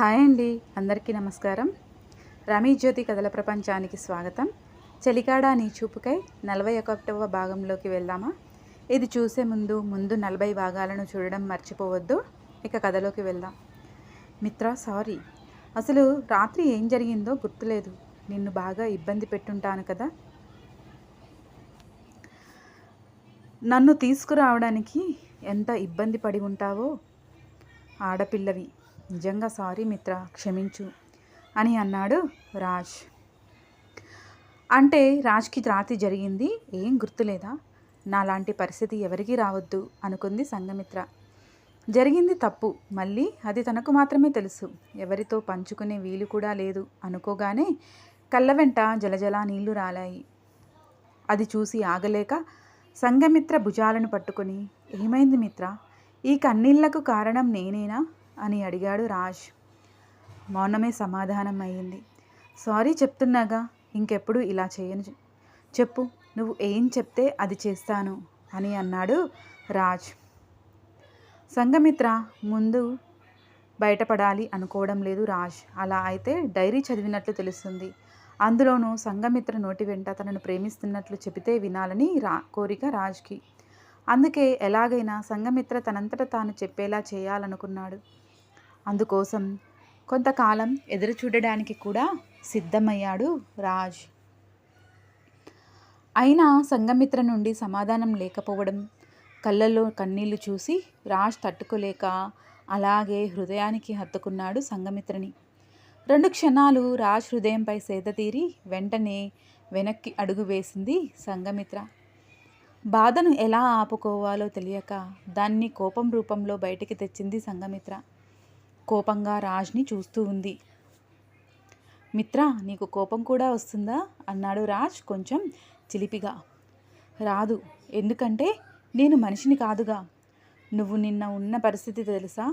Hi అండి అందరికీ నమస్కారం. రమీ జ్యోతి కథల ప్రపంచానికి స్వాగతం. చలికాడ నీ చూపుకై నలభై ఒకటవ భాగంలోకి వెళ్దామా? ఇది చూసే ముందు ముందు నలభై భాగాలను చూడడం మర్చిపోవద్దు. ఇక కథలోకి వెళ్దాం. మిత్ర సారీ. అసలు రాత్రి ఏం జరిగిందో గుర్తులేదు. నిన్ను బాగా ఇబ్బంది పెట్టుంటాను కదా. నన్ను తీసుకురావడానికి ఎంత ఇబ్బంది పడి ఉంటావో? ఆడపిల్లవి. నిజంగా సారీ మిత్ర క్షమించు అని అన్నాడు రాజ్. అంటే రాజ్కి రాత్రి జరిగింది ఏం గుర్తులేదా? నాలాంటి పరిస్థితి ఎవరికీ రావద్దు అనుకుంది సంఘమిత్ర. జరిగింది తప్పు మళ్ళీ అది తనకు మాత్రమే తెలుసు. ఎవరితో పంచుకునే వీలు కూడా లేదు అనుకోగానే కళ్ళ వెంట జలజల నీళ్ళు రాలాయి. అది చూసి ఆగలేక సంఘమిత్ర భుజాలను పట్టుకొని ఏమైంది మిత్ర? ఈ కన్నీళ్ళకు కారణం నేనేనా? అని అడిగాడు రాజ్. మౌనమే సమాధానం అయ్యింది. సారీ చెప్తున్నాగా ఇంకెప్పుడు ఇలా చేయను. చెప్పు నువ్వు ఏం చెప్తే అది చేస్తాను అని అన్నాడు రాజ్. సంఘమిత్ర ముందు బయటపడాలి అనుకోవడం లేదు రాజ్. అలా అయితే డైరీ చదివినట్లు తెలుస్తుంది. అందులోనూ సంఘమిత్ర నోటి వెంట తనను ప్రేమిస్తున్నట్లు చెబితే వినాలని రా కోరిక రాజ్కి. అందుకే ఎలాగైనా సంఘమిత్ర తనంతట తాను చెప్పేలా చేయాలనుకున్నాడు. అందుకోసం కొంతకాలం ఎదురు చూడడానికి కూడా సిద్ధమయ్యాడు రాజ్. అయినా సంగమిత్ర నుండి సమాధానం లేకపోవడం కళ్ళల్లో కన్నీళ్ళు చూసి రాజ్ తట్టుకోలేక అలాగే హృదయానికి హత్తుకున్నాడు సంగమిత్రని రెండు క్షణాలు రాజ్ హృదయంపై సేద తీరి వెంటనే వెనక్కి అడుగు వేసింది సంగమిత్ర బాధను ఎలా ఆపుకోవాలో తెలియక దాన్ని కోపం రూపంలో బయటికి తెచ్చింది సంగమిత్ర కోపంగా రాజ్ని చూస్తూ ఉంది. మిత్ర నీకు కోపం కూడా వస్తుందా? అన్నాడు రాజ్ కొంచెం చిలిపిగా. రాదు. ఎందుకంటే నేను మనిషిని కాదుగా. నువ్వు నిన్న ఉన్న పరిస్థితి తెలుసా?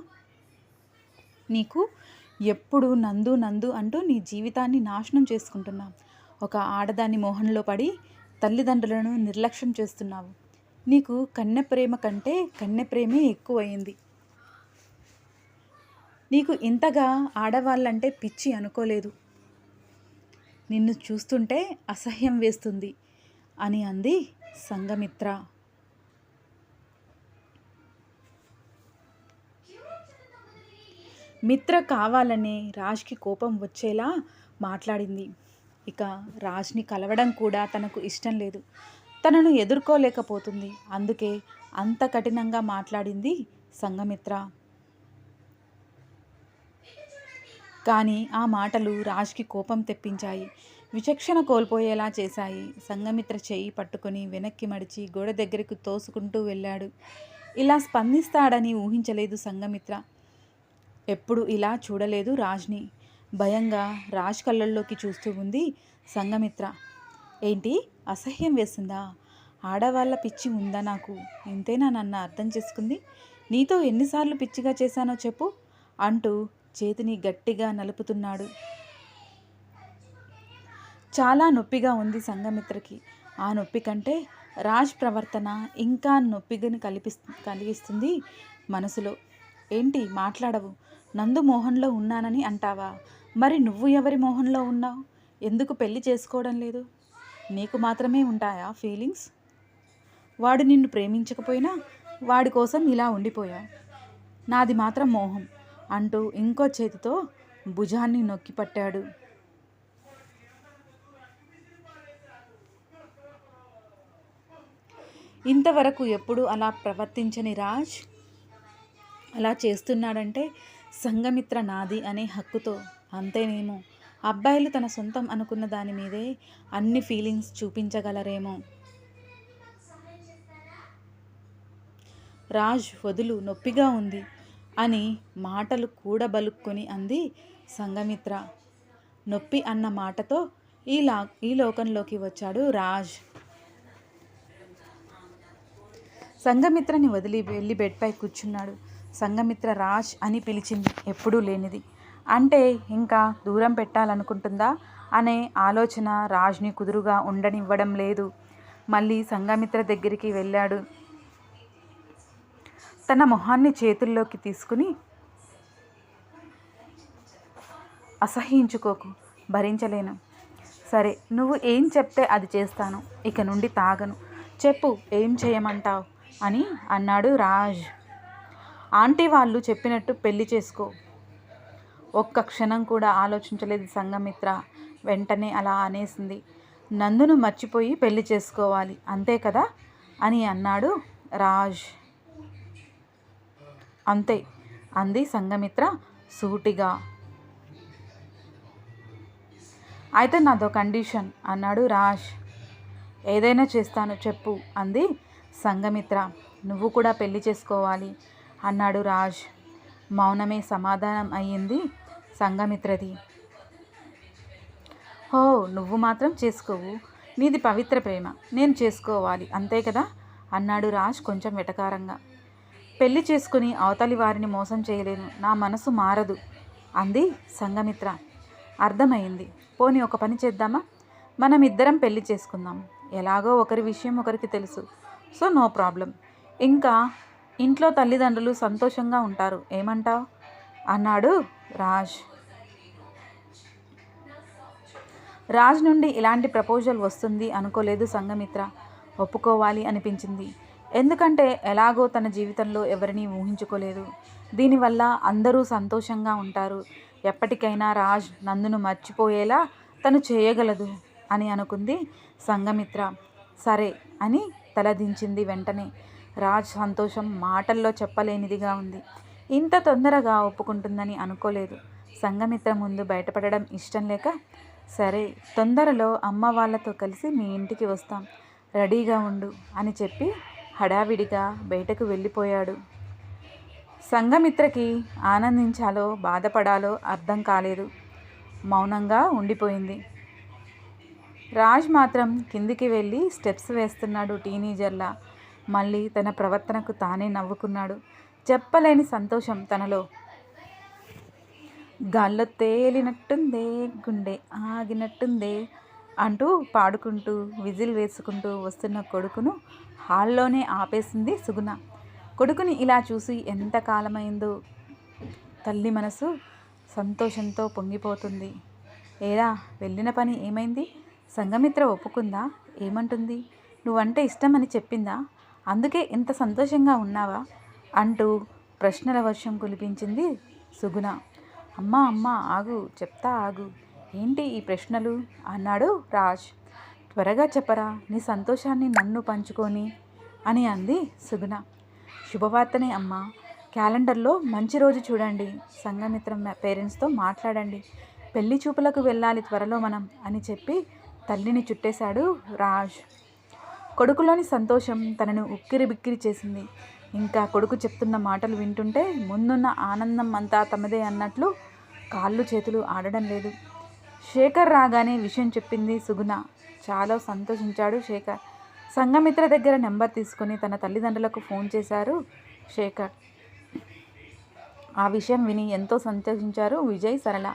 నీకు ఎప్పుడు నందు నందు అంటూ నీ జీవితాన్ని నాశనం చేసుకుంటున్నావు ఒక ఆడదాని మోహంలో పడి తల్లిదండ్రులను నిర్లక్ష్యం చేస్తున్నావు. నీకు కన్నె ప్రేమ కంటే కన్నె ప్రేమే ఎక్కువయింది. నీకు ఇంతగా ఆడవాళ్ళంటే పిచ్చి అనుకోలేదు. నిన్ను చూస్తుంటే అసహ్యం వేస్తుంది అని అంది సంగమిత్ర మిత్ర కావాలనే రాజ్కి కోపం వచ్చేలా మాట్లాడింది. ఇక రాజ్ని కలవడం కూడా తనకు ఇష్టం లేదు. తనను ఎదుర్కోలేకపోతుంది. అందుకే అంత కఠినంగా మాట్లాడింది సంగమిత్ర కానీ ఆ మాటలు రాజ్కి కోపం తెప్పించాయి. విచక్షణ కోల్పోయేలా చేశాయి. సంగమిత్ర చేయి పట్టుకొని వెనక్కి మడిచి గోడ దగ్గరకు తోసుకుంటూ వెళ్ళాడు. ఇలా స్పందిస్తాడని ఊహించలేదు సంగమిత్ర ఎప్పుడు ఇలా చూడలేదు రాజ్ని. భయంగా రాజ్ కళ్ళల్లోకి చూస్తూ ఉంది సంగమిత్ర ఏంటి? అసహ్యం వేసిందా? ఆడవాళ్ళ పిచ్చి ఉందా నాకు? ఇంతేనా నన్ను అర్థం చేసుకుంది. నీతో ఎన్నిసార్లు పిచ్చిగా చేశానో చెప్పు అంటూ చేతిని గట్టిగా నలుపుతున్నాడు. చాలా నొప్పిగా ఉంది సంగమిత్రకి ఆ నొప్పి కంటే రాజ్ ప్రవర్తన ఇంకా నొప్పిగని కల్పిస్ కలిగిస్తుంది మనసులో. ఏంటి మాట్లాడవు? నందు మోహన్లో ఉన్నానని అంటావా? మరి నువ్వు ఎవరి మోహన్లో ఉన్నావు? ఎందుకు పెళ్ళి చేసుకోవడం లేదు? నీకు మాత్రమే ఉంటాయా ఫీలింగ్స్? వాడు నిన్ను ప్రేమించకపోయినా వాడి కోసం ఇలా ఉండిపోయా నాది మాత్రం మోహం. అంటూ ఇంకో చేతితో భుజాన్ని నొక్కి పట్టాడు. ఇంతవరకు ఎప్పుడు అలా ప్రవర్తించని రాజ్ అలా చేస్తున్నాడంటే సంగమిత్ర నాది అనే హక్కుతో. అంతేనేమో. అబ్బాయిలు తన సొంతం అనుకున్న దాని మీదే అన్ని ఫీలింగ్స్ చూపించగలరేమో. రాజ్ వదులు నొప్పిగా ఉంది. అని మాటలు కూడబలుక్కుని అంది సంఘమిత్ర. నొప్పి అన్న మాటతో ఈ లా ఈ లోకంలోకి వచ్చాడు రాజ్. సంఘమిత్రని వదిలి వెళ్ళి బెడ్పై కూర్చున్నాడు. సంఘమిత్ర రాజ్ అని పిలిచింది ఎప్పుడూ లేనిది. అంటే ఇంకా దూరం పెట్టాలనుకుంటుందా అనే ఆలోచన రాజ్ని కుదురుగా ఉండనివ్వడం లేదు. మళ్ళీ సంఘమిత్ర దగ్గరికి వెళ్ళాడు. తన మొహాన్ని చేతుల్లోకి తీసుకుని అసహించుకోకు భరించలేను. సరే నువ్వు ఏం చెప్తే అది చేస్తాను. ఇక నుండి తాగను. చెప్పు ఏం చేయమంటావు? అని అన్నాడు రాజ్. ఆంటీ వాళ్ళు చెప్పినట్టు పెళ్ళి చేసుకో. ఒక్క క్షణం కూడా ఆలోచించలేదు సంఘమిత్ర. వెంటనే అలా అనేసింది. నందును మర్చిపోయి పెళ్ళి చేసుకోవాలి అంతే కదా? అని అన్నాడు రాజ్. అంతే. అంది సంఘమిత్ర సూటిగా. అయితే నాదో కండిషన్ అన్నాడు రాజ్. ఏదైనా చేస్తాను చెప్పు అంది సంఘమిత్ర. నువ్వు కూడా పెళ్ళి చేసుకోవాలి అన్నాడు రాజ్. మౌనమే సమాధానం అయ్యింది సంఘమిత్రది. హో నువ్వు మాత్రం చేసుకోవు. నీది పవిత్ర ప్రేమ. నేను చేసుకోవాలి. అంతే కదా? అన్నాడు రాజ్ కొంచెం వెటకారంగా. పెళ్ళి చేసుకుని అవతలి వారిని మోసం చేయలేను. నా మనసు మారదు. అంది సంఘమిత్ర. అర్థమైంది. పోనీ ఒక పని చేద్దామా? మనం ఇద్దరం పెళ్ళి చేసుకుందాం. ఎలాగో ఒకరి విషయం ఒకరికి తెలుసు. So no problem. ఇంకా ఇంట్లో తల్లిదండ్రులు సంతోషంగా ఉంటారు. ఏమంటావు? అన్నాడు రాజ్. రాజ్ నుండి ఇలాంటి ప్రపోజల్ వస్తుంది అనుకోలేదు సంఘమిత్ర. ఒప్పుకోవాలి అనిపించింది. ఎందుకంటే ఎలాగో తన జీవితంలో ఎవరిని ఊహించుకోలేదు. దీనివల్ల అందరూ సంతోషంగా ఉంటారు. ఎప్పటికైనా రాజ్ నందును మర్చిపోయేలా తను చేయగలదు అని అనుకుంది సంఘమిత్ర. సరే అని తలదించింది వెంటనే. రాజ్ సంతోషం మాటల్లో చెప్పలేనిదిగా ఉంది. ఇంత తొందరగా ఒప్పుకుంటుందని అనుకోలేదు. సంఘమిత్ర ముందు బయటపడడం ఇష్టం లేక సరే తొందరలో అమ్మ వాళ్ళతో కలిసి మీ ఇంటికి వస్తాం. రెడీగా ఉండు అని చెప్పి హడావిడిగా బయటకు వెళ్ళిపోయాడు. సంఘమిత్రకి ఆనందించాలో బాధపడాలో అర్థం కాలేదు. మౌనంగా ఉండిపోయింది. రాజ్ మాత్రం కిందికి వెళ్ళి స్టెప్స్ వేస్తున్నాడు టీనేజర్లా. మళ్ళీ తన ప్రవర్తనకు తానే నవ్వుకున్నాడు. చెప్పలేని సంతోషం తనలో. గాల్లో తేలినట్టుందే గుండె ఆగినట్టుందే అంటూ పాడుకుంటూ విజిల్ వేసుకుంటూ వస్తున్న కొడుకును హాల్లోనే ఆపేసింది సుగుణ. కొడుకుని ఇలా చూసి ఎంత కాలమైందో తల్లి మనసు సంతోషంతో పొంగిపోతుంది. ఏరా వెళ్ళిన పని ఏమైంది? సంఘమిత్ర ఒప్పుకుందా? ఏమంటుంది? నువ్వంటే ఇష్టమని చెప్పిందా? అందుకే ఇంత సంతోషంగా ఉన్నావా? అంటూ ప్రశ్నల వర్షం కులిపించింది సుగుణ. అమ్మా అమ్మ ఆగు చెప్తా ఆగు. ఏంటి ఈ ప్రశ్నలు? అన్నాడు రాజ్. త్వరగా చెప్పరా నీ సంతోషాన్ని నన్ను పంచుకొని అని అంది సుగుణ. శుభవార్తనే అమ్మ. క్యాలెండర్లో మంచి రోజు చూడండి. సంఘమిత్రం పేరెంట్స్తో మాట్లాడండి. పెళ్ళి చూపులకు వెళ్ళాలి త్వరలో మనం అని చెప్పి తల్లిని చుట్టేశాడు రాజ్. కొడుకులోని సంతోషం తనను ఉక్కిరి బిక్కిరి చేసింది. ఇంకా కొడుకు చెప్తున్న మాటలు వింటుంటే ముందున్న ఆనందం అంతా తమదే అన్నట్లు కాళ్ళు చేతులు ఆడడం లేదు. శేఖర్ రాగానే విషయం చెప్పింది సుగుణ. చాలా సంతోషించాడు శేఖర్. సంఘమిత్ర దగ్గర నెంబర్ తీసుకుని తన తల్లిదండ్రులకు ఫోన్ చేశారు శేఖర్. ఆ విషయం విని ఎంతో సంతోషించారు విజయ్ సరళ.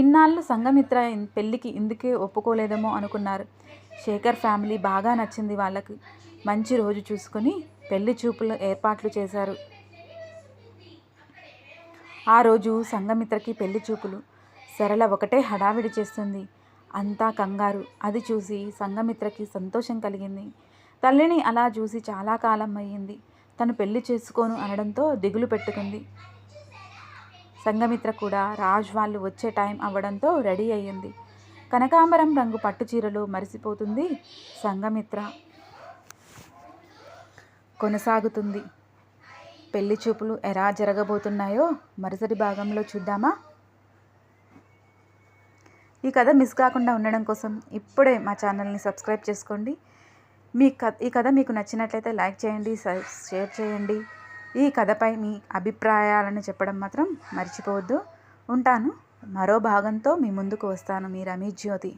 ఇన్నాళ్ళు సంఘమిత్ర పెళ్ళికి ఇందుకే ఒప్పుకోలేదేమో అనుకున్నారు. శేఖర్ ఫ్యామిలీ బాగా నచ్చింది వాళ్ళకి. మంచి రోజు చూసుకొని పెళ్ళి చూపులు ఏర్పాట్లు చేశారు. ఆ రోజు సంఘమిత్రకి పెళ్ళి చూపులు. సరళ ఒకటే హడావిడి చేస్తుంది. అంతా కంగారు. అది చూసి సంఘమిత్రకి సంతోషం కలిగింది. తల్లిని అలా చూసి చాలా కాలం అయ్యింది. తను పెళ్ళి చేసుకోను అనడంతో దిగులు పెట్టుకుంది. సంఘమిత్ర కూడా రాజ్ వాళ్ళు వచ్చే టైం అవ్వడంతో రెడీ అయ్యింది. కనకాంబరం రంగు పట్టు చీరలో మరిసిపోతుంది సంఘమిత్ర. కొనసాగుతుంది. పెళ్ళి చూపులు ఎలా జరగబోతున్నాయో మరుసటి భాగంలో చూద్దామా? ఈ కథ మిస్ కాకుండా ఉండడం కోసం ఇప్పుడే మా ఛానల్ని సబ్స్క్రైబ్ చేసుకోండి. మీ కథ ఈ కథ మీకు నచ్చినట్లయితే లైక్ చేయండి షేర్ చేయండి. ఈ కథపై మీ అభిప్రాయాలను చెప్పడం మాత్రం మర్చిపోవద్దు. ఉంటాను. మరో భాగంతో మీ ముందుకు వస్తాను మీ రమేష్ జ్యోతి.